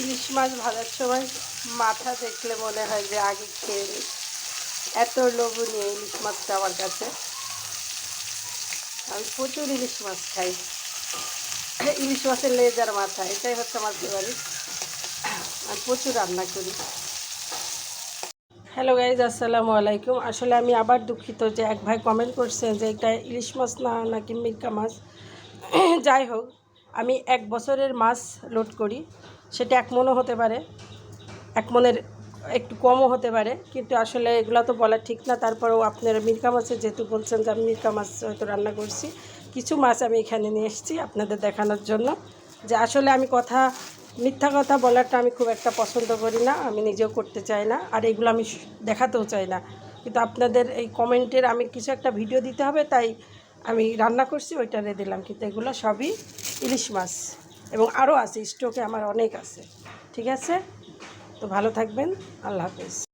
ইলিশ মাছ ভাজার সময় মাথা দেখলে মনে হয় যে আগে খেয়ে নিই। এত লোভনীয় ইলিশ মাছটা আমার কাছে। আমি প্রচুর ইলিশ মাছ খাই। ইলিশ মাছের লেজার মাথা, এটাই হচ্ছে আমার ফেভারিট আমি প্রচুর রান্না করি। হ্যালো গাইজ আসসালামু আলাইকুম। আসলে আমি আবার দুঃখিত যে এক ভাই কমেন্ট করছেন যে এটা ইলিশ মাছ না, নাকি মির্কা মাছ। যাই হোক আমি এক বছরের মাছ লোড করি। সেটা এক মনও হতে পারে, এক মনের একটু কমও হতে পারে। কিন্তু আসলে এগুলো তো বলা ঠিক না। তারপরেও আপনারা মির্কা মাছের যেহেতু বলছেন যে আমি মির্কা মাছ হয়তো রান্না করছি, কিছু মাছ আমি এখানে নিয়ে এসেছি আপনাদের দেখানোর জন্য। যে আসলে আমি কথা, মিথ্যা কথা বলাটা আমি খুব একটা পছন্দ করি না, আমি নিজেও করতে চাই না, আর এগুলো আমি দেখাতেও চাই না। কিন্তু আপনাদের এই কমেন্টের আমি কিছু একটা ভিডিও দিতে হবে, তাই আমি রান্না করছি ওইটা রে দিলাম, কিন্তু এগুলো সবই ইলিশ মাছ। এবং আরও আছে, স্টকে আমার অনেক আছে। ঠিক আছে? তো ভালো থাকবেন, আল্লাহ হাফেজ।